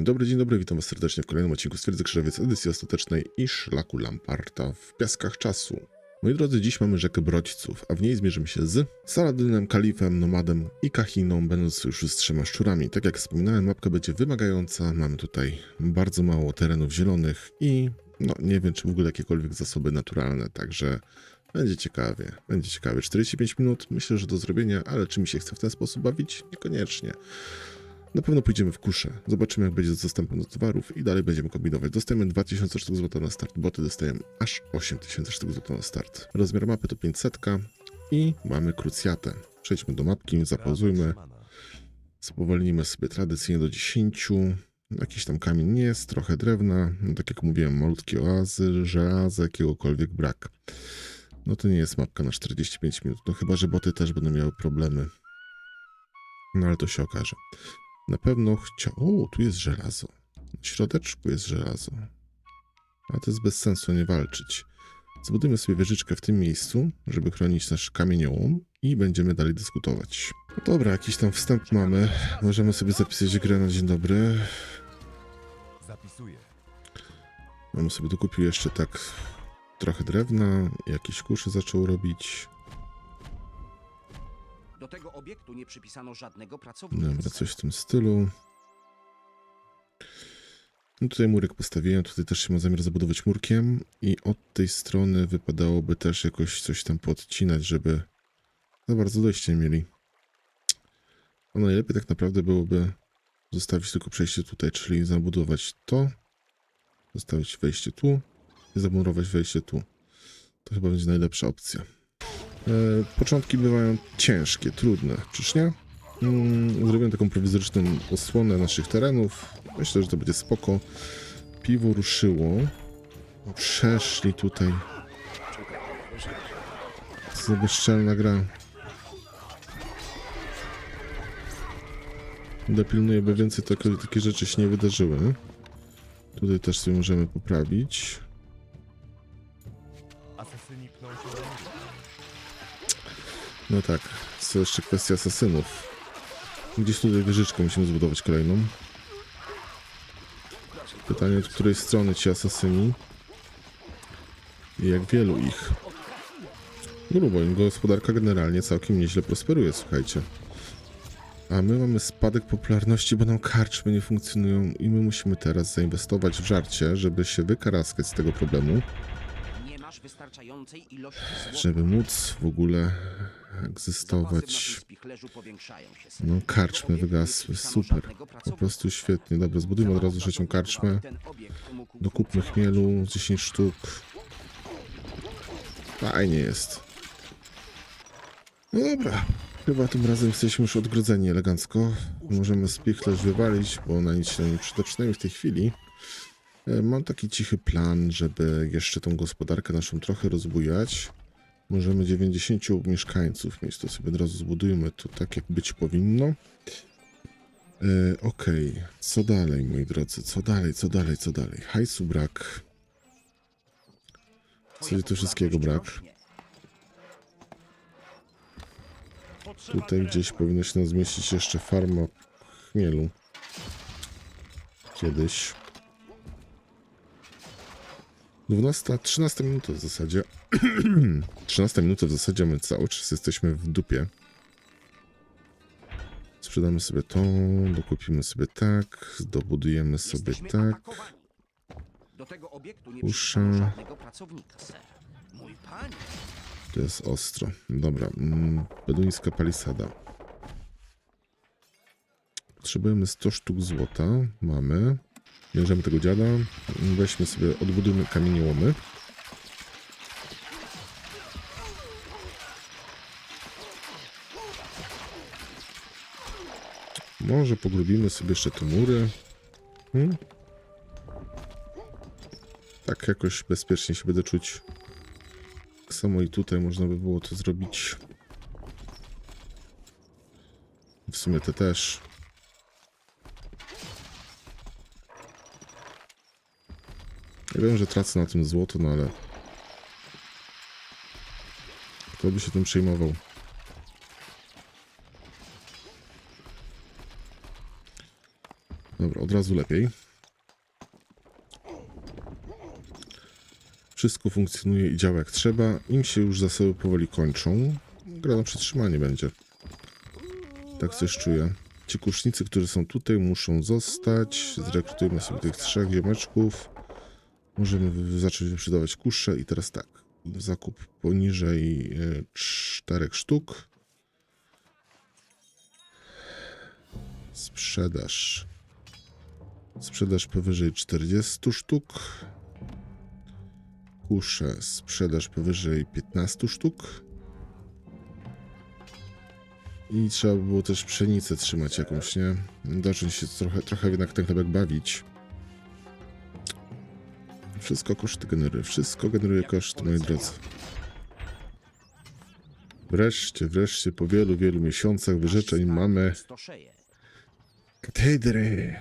Dzień dobry, dzień dobry, witam was serdecznie w kolejnym odcinku Stwierdzę Krzyżowiec edycji ostatecznej i szlaku Lamparta w piaskach czasu. Moi drodzy, dziś mamy rzekę Brodźców, a w niej zmierzymy się z Saladynem, Kalifem, Nomadem i Kachiną, będąc sojuszu z trzema szczurami. Tak jak wspominałem, mapka będzie wymagająca, mamy tutaj bardzo mało terenów zielonych i no nie wiem, czy w ogóle jakiekolwiek zasoby naturalne, także będzie ciekawie, będzie ciekawie. 45 minut, myślę, że do zrobienia, ale czy mi się chce w ten sposób bawić? Niekoniecznie. Na pewno pójdziemy w kuszę. Zobaczymy, jak będzie z dostępem do towarów i dalej będziemy kombinować. Dostajemy 2000 sztuk złota na start, boty dostajemy aż 8000 sztuk złota na start. Rozmiar mapy to 500 i mamy krucjatę. Przejdźmy do mapki, zapauzujmy, spowolnimy sobie tradycyjnie do 10. Jakiś tam kamień jest, trochę drewna, no, tak jak mówiłem, malutkie oazy, żelaza, jakiegokolwiek brak. No to nie jest mapka na 45 minut, no chyba, że boty też będą miały problemy. No ale to się okaże. Na pewno chciał. O, tu jest żelazo. W środeczku jest żelazo. A to jest bez sensu nie walczyć. Zbudujmy sobie wieżyczkę w tym miejscu, żeby chronić nasz kamieniołom i będziemy dalej dyskutować. No dobra, jakiś tam wstęp mamy. Możemy sobie zapisać grę na dzień dobry. Zapisuję. Mamy sobie dokupił jeszcze tak trochę drewna, jakieś kusze zaczął robić. Do tego obiektu nie przypisano żadnego pracownika. Dobra, coś w tym stylu. No tutaj murek postawiłem, tutaj też się ma zamiar zabudować murkiem i od tej strony wypadałoby też jakoś coś tam podcinać, żeby za bardzo dojście mieli. A najlepiej tak naprawdę byłoby zostawić tylko przejście tutaj, czyli zabudować to, zostawić wejście tu i zamurować wejście tu. To chyba będzie najlepsza opcja. E, początki bywają ciężkie, trudne, czyż nie? Mm, zrobiłem taką prowizoryczną osłonę naszych terenów. Myślę, że to będzie spoko. Piwo ruszyło. Przeszli tutaj. Co gra. Dopilnuję, by więcej takie, takie rzeczy się nie wydarzyły. Tutaj też sobie możemy poprawić. No tak, to jeszcze kwestia asasynów. Gdzieś tutaj wieżyczkę musimy zbudować kolejną. Pytanie, od której strony ci asasyni i jak wielu ich. Grubo, im gospodarka generalnie całkiem nieźle prosperuje, słuchajcie. A my mamy spadek popularności, bo nam karczmy nie funkcjonują i my musimy teraz zainwestować w żarcie, żeby się wykaraskać z tego problemu. Wystarczającej ilości złota. żeby móc w ogóle egzystować. No, karczmy wygasły, super. Po prostu świetnie. Dobra, zbudujmy od razu trzecią karczmę. Dokupmy chmielu, 10 sztuk. Fajnie jest. No dobra, chyba tym razem jesteśmy już odgrodzeni elegancko. Możemy spichlerz wywalić, bo na nic się nie przyda, przynajmniej w tej chwili. E, Mam taki cichy plan, żeby jeszcze tą gospodarkę naszą trochę rozbujać. Możemy 90 mieszkańców mieć, to sobie od razu zbudujmy to tak, jak być powinno. E, Okej, co dalej, moi drodzy? Co dalej, co dalej, co dalej? Hajsu brak. Co tu wszystkiego brak? Tutaj gdzieś powinno się nam zmieścić jeszcze farma chmielu. Kiedyś. 12, 13 minuta w zasadzie. 13 minuta w zasadzie, my cały czas jesteśmy w dupie. Sprzedamy sobie to, dokupimy sobie tak, dobudujemy sobie tak. panie. To jest ostro. Dobra, mm, beduńska palisada. Potrzebujemy 100 sztuk złota. Mamy. Bierzemy tego dziada. Weźmy sobie, odbudujmy kamieniołomy. Może pogrubimy sobie jeszcze te mury. Hmm? Tak jakoś bezpiecznie się będę czuć. Samo i tutaj można by było to zrobić. W sumie te też. Ja wiem, że tracę na tym złoto, no ale... Kto by się tym przejmował? Dobra, od razu lepiej. Wszystko funkcjonuje i działa jak trzeba. Im się już zasoby powoli kończą. Gra na przetrzymanie będzie. Tak coś czuję. Ci kusznicy, którzy są tutaj, muszą zostać. Zrekrutujmy sobie tych trzech ziomeczków. Możemy zacząć wyprzedawać kusze. I teraz tak. Zakup poniżej e, czterech sztuk. Sprzedaż. Sprzedaż powyżej 40 sztuk. Kusze. Sprzedaż powyżej 15 sztuk. I trzeba by było też pszenicę trzymać jakąś, nie? Zacząć się trochę, trochę jednak ten chlebek bawić. Wszystko koszty generuje. Wszystko generuje koszty, moi drodzy. Wreszcie, wreszcie, po wielu, wielu miesiącach wyrzeczeń mamy katedry.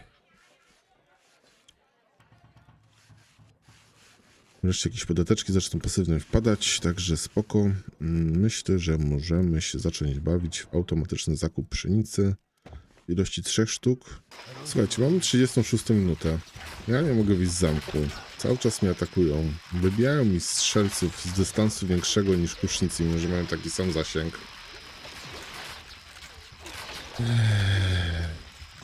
Wreszcie jakieś podateczki zaczną pasywnie wpadać, także spoko. Myślę, że możemy się zacząć bawić w automatyczny zakup pszenicy ilości trzech sztuk. Słuchajcie, mamy 36 minutę. Ja nie mogę wyjść z zamku. Cały czas mnie atakują. Wybijają mi strzelców z dystansu większego niż kusznicy, mimo że mają taki sam zasięg.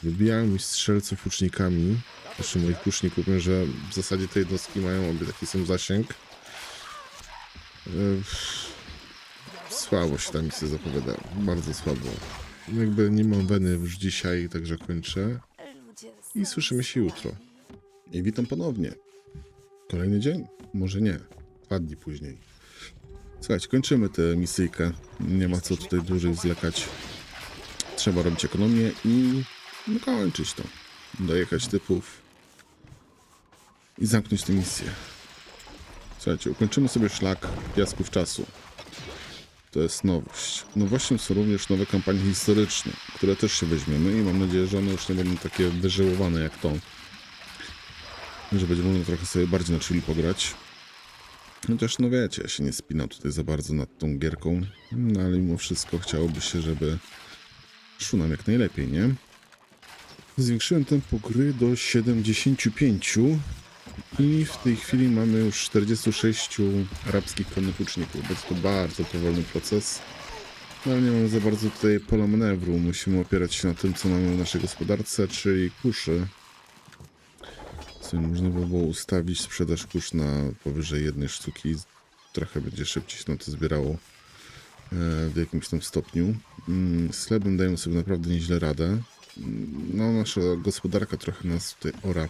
Wybijają mi strzelców łucznikami. Jeszcze moich kuszników, wiem, że w zasadzie te jednostki mają obie taki sam zasięg. Słabo się ta misja zapowiada. Bardzo słabo. Jakby nie mam weny już dzisiaj, także kończę. I słyszymy się jutro. I witam ponownie. Kolejny dzień? Może nie. Dwa dni później. Słuchajcie, kończymy tę misyjkę. Nie ma co tutaj dłużej zwlekać. Trzeba robić ekonomię i no, kończyć to. Dojechać typów i zamknąć tę misję. Słuchajcie, ukończymy sobie szlak piasków czasu. To jest nowość. Nowością są również nowe kampanie historyczne, które też się weźmiemy i mam nadzieję, że one już nie będą takie wyżyłowane jak to. Że będzie można trochę sobie bardziej na chwili pograć. Chociaż no wiecie, ja się nie spinam tutaj za bardzo nad tą gierką, no ale mimo wszystko chciałoby się, żeby szło nam jak najlepiej, nie? Zwiększyłem tempo gry do 75 i w tej chwili mamy już 46 arabskich konnych łuczników. Jest to bardzo powolny proces. No ale nie mamy za bardzo tutaj pola manewru. Musimy opierać się na tym, co mamy w naszej gospodarce, czyli kuszy. Można by było ustawić sprzedaż kusz na powyżej jednej sztuki. Trochę będzie szybciej się to zbierało e, w jakimś tam stopniu. Mm, Z chlebem dajemy sobie naprawdę nieźle radę. Mm, No, nasza gospodarka trochę nas tutaj ora.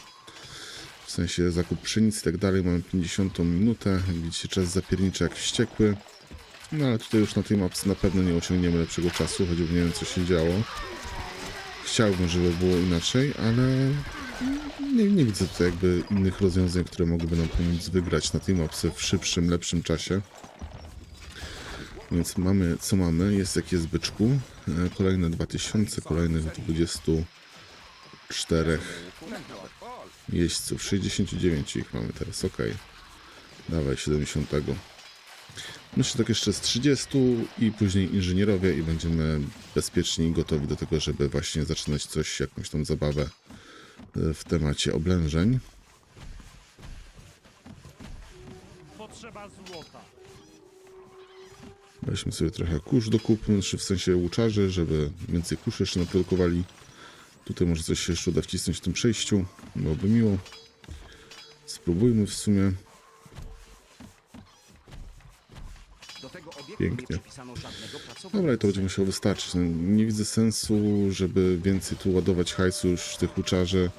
W sensie zakup pszenicy i tak dalej. Mamy 50 minutę. Jak widzicie, czas zapierniczy jak wściekły. No ale tutaj już na tej mapce na pewno nie osiągniemy lepszego czasu, choćby nie wiem co się działo. Chciałbym, żeby było inaczej, ale nie, nie widzę tutaj jakby innych rozwiązań, które mogłyby nam pomóc wygrać na tej mapce w szybszym, lepszym czasie. Więc mamy co mamy, jest jak jest byczku. E, Kolejne 2000, kolejnych 24 jeźdźców. 69 ich mamy teraz, ok. Dawaj 70. Myślę tak jeszcze z 30 i później inżynierowie i będziemy bezpieczni i gotowi do tego, żeby właśnie zaczynać coś, jakąś tą zabawę w temacie oblężeń. Potrzeba złota. Weźmy sobie trochę kurz do kupy, znaczy w sensie łuczarzy, żeby więcej kuszy jeszcze naprodukowali. Tutaj może coś się jeszcze uda wcisnąć w tym przejściu. Byłoby miło. Spróbujmy w sumie. Do tego obiektu Pięknie. Dobra, i to będzie musiało wystarczyć. No, nie widzę sensu, żeby więcej tu ładować hajsu już w tych łuczarzy.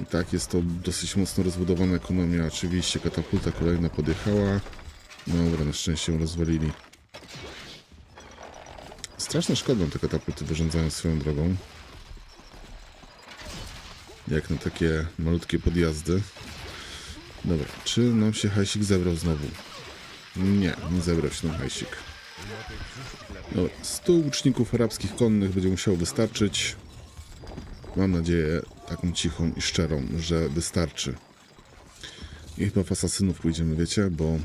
I tak jest to dosyć mocno rozbudowana ekonomia. Oczywiście katapulta kolejna podjechała. No Dobra, na szczęście ją rozwalili. Straszna szkoda te katapulty wyrządzają swoją drogą. Jak na takie malutkie podjazdy. Dobra, czy nam się hajsik zebrał znowu? Nie, nie zebrał się nam hajsik. Dobra, 100 łuczników arabskich konnych będzie musiało wystarczyć. Mam nadzieję, taką cichą i szczerą, że wystarczy. I chyba w asasynów pójdziemy, wiecie, bo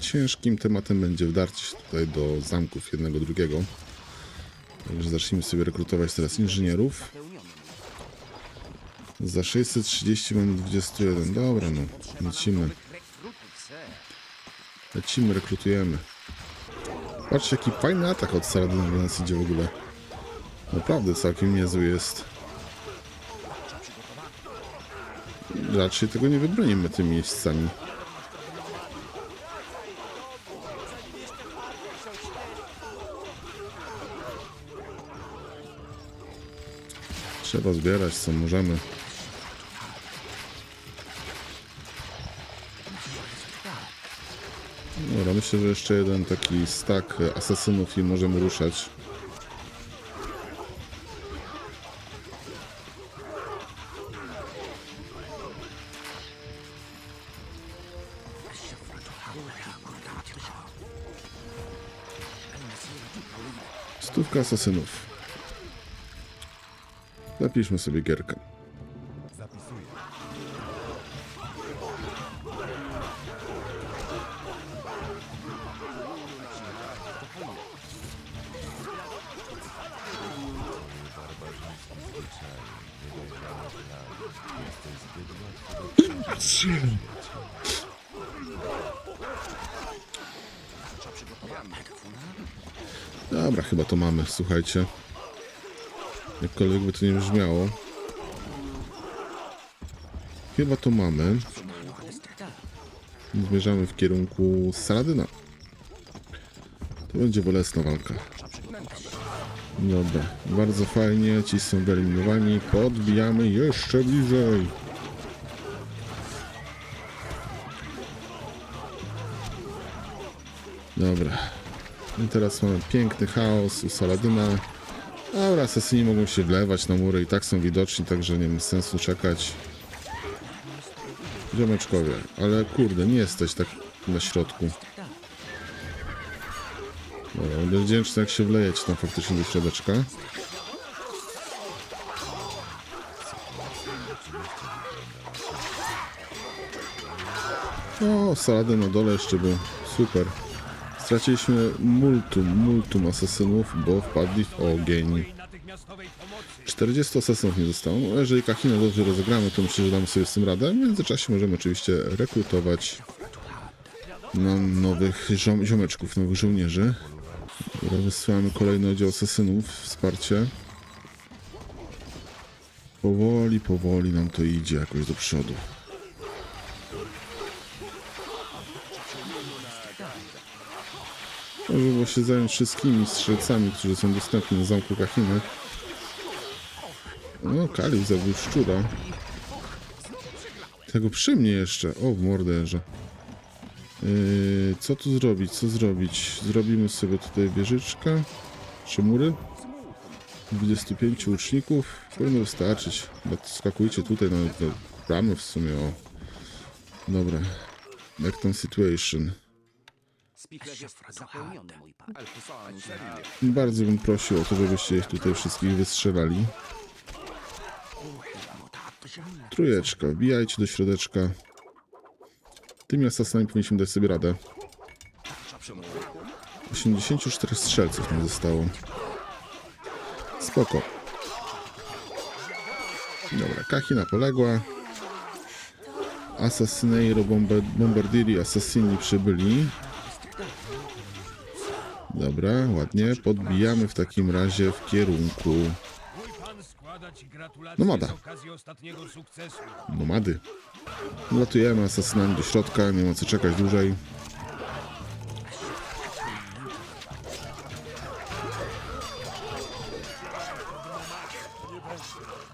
ciężkim tematem będzie się tutaj do zamków jednego, drugiego. Także zacznijmy sobie rekrutować teraz inżynierów. Za 630 mamy 21. Dobra, no. Lecimy. Lecimy, rekrutujemy. Patrzcie, jaki fajny atak od Saradyna do nas idzie w ogóle. Naprawdę całkiem niezły jest. Raczej tego nie wybronimy tymi miejscami. Trzeba zbierać co możemy. Dobra, myślę, że jeszcze jeden taki stack asasynów i możemy ruszać. Stówka asasynów. Zapiszmy sobie gierkę. Dobra, chyba to mamy, słuchajcie. Jakkolwiek by to nie brzmiało. Chyba to mamy. Zmierzamy w kierunku Saladyna. To będzie bolesna walka. Dobra, bardzo fajnie, ci są wyeliminowani. Podbijamy jeszcze bliżej. Dobra. I teraz mamy piękny chaos u Saladyna. Dobra, asesyni mogą się wlewać na mury i tak są widoczni, także nie ma sensu czekać. Ziomeczkowie, ale kurde, nie jesteś tak na środku. Dobra, będę wdzięczny jak się wlejecie tam faktycznie do środeczka. O, Saladyn na dole jeszcze był. Super. Straciliśmy multum, multum asesynów, bo wpadli w ogień. natychmiastowej pomocy. 40 asesynów nie zostało. No, jeżeli Kachinę dobrze rozegramy, to myślę, że damy sobie z tym radę. W międzyczasie możemy oczywiście rekrutować nam nowych ziom ziomeczków, nowych żołnierzy. Wysyłamy kolejny oddział asesynów, wsparcie. Powoli, powoli nam to idzie jakoś do przodu. Może było się zająć wszystkimi strzelcami, którzy są dostępni na zamku Kachiny. No, Kalif zabił szczura. Tego przy mnie jeszcze. O, morderze. Yy, co tu zrobić? Co zrobić? Zrobimy sobie tutaj wieżyczkę. Czy mury? 25 łuczników. Powinno wystarczyć. Skakujcie tutaj na te bramy w sumie. O. Dobra. Jak tam situation? Spichlerz jest zapełniony, mój pan. Bardzo bym prosił o to, żebyście ich tutaj wszystkich wystrzelali. Trójeczka, wbijajcie do środeczka. Tymi asasynami powinniśmy dać sobie radę. 84 strzelców nam zostało. Spoko. Dobra, Kachina poległa. Assassinairo bombe- Bombardiri, asasyni przybyli. Dobra, ładnie. Podbijamy w takim razie w kierunku Nomada. nomady. Latujemy asasynami do środka, nie ma co czekać dłużej.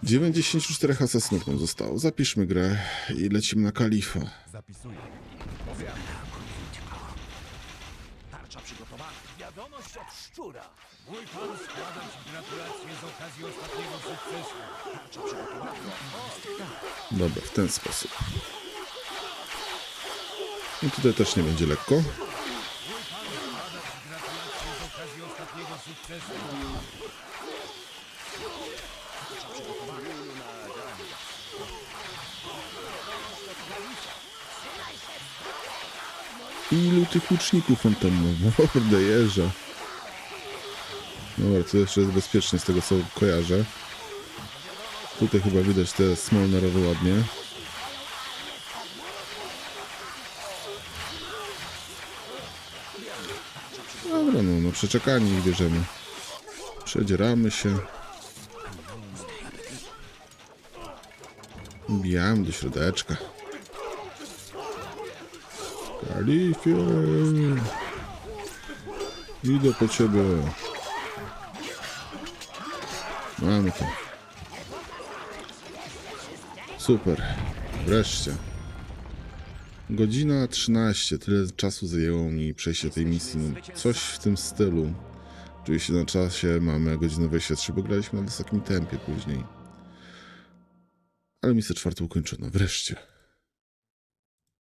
Dziewięćdziesięciu czterech asasynów nam zostało. Zapiszmy grę i lecimy na kalifa. Zapisuję. Tarcza przygotowana. Wiadomość od szczura. Mój pan składa ci gratulacje z okazji ostatniego sukcesu. Tarcza przygotowana. Dobra, w ten sposób. I tutaj też nie będzie lekko. Mój pan składa ci gratulacje z okazji ostatniego sukcesu. Ilu tych łuczników on tam ma? Mordę jeża. Dobra, to jeszcze jest bezpiecznie z tego co kojarzę. Tutaj chyba widać te smolnerowe ładnie. Dobra, no, no przeczekani ich bierzemy. Przedzieramy się. Bijamy do środeczka. Kalifie! Idę po ciebie. Mamy to. Super. Wreszcie. Godzina 13. Tyle czasu zajęło mi przejście tej misji. No, coś w tym stylu. Oczywiście na czasie mamy godzinę 23, bo graliśmy na wysokim tempie później. Ale misja czwarta ukończona. Wreszcie.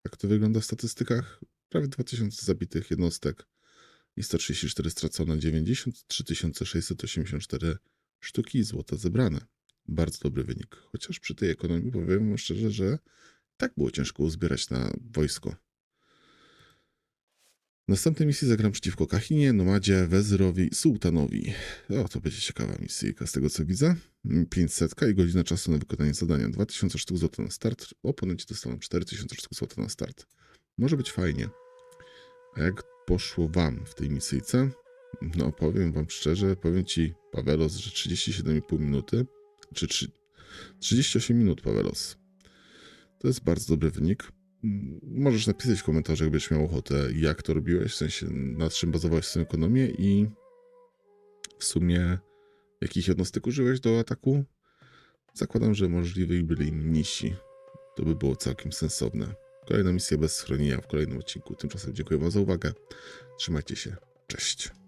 Jak to wygląda w statystykach? Prawie 2000 zabitych jednostek i 134 stracone, 93 684 sztuki złota zebrane. Bardzo dobry wynik. Chociaż przy tej ekonomii powiem szczerze, że tak było ciężko uzbierać na wojsko. Następnej misji zagram przeciwko Kachinie, Nomadzie, Wezyrowi, Sułtanowi. O, to będzie ciekawa misyjka z tego co widzę. 500 i godzina czasu na wykonanie zadania. 2000 sztuk złota na start. Oponenci dostaną 4000 sztuk złota na start. Może być fajnie. A jak poszło wam w tej misyjce? No, powiem wam szczerze, powiem ci, Pawelos, że 37,5 minuty, czy trzy- 38 minut, Pawelos. To jest bardzo dobry wynik. Możesz napisać w komentarzach, jakbyś miał ochotę, jak to robiłeś, w sensie nad czym bazowałeś swoją ekonomię i w sumie jakich jednostek użyłeś do ataku. Zakładam, że możliwi byli mnisi. To by było całkiem sensowne. Kolejna misja bez schronienia w kolejnym odcinku. Tymczasem dziękuję wam za uwagę. Trzymajcie się. Cześć.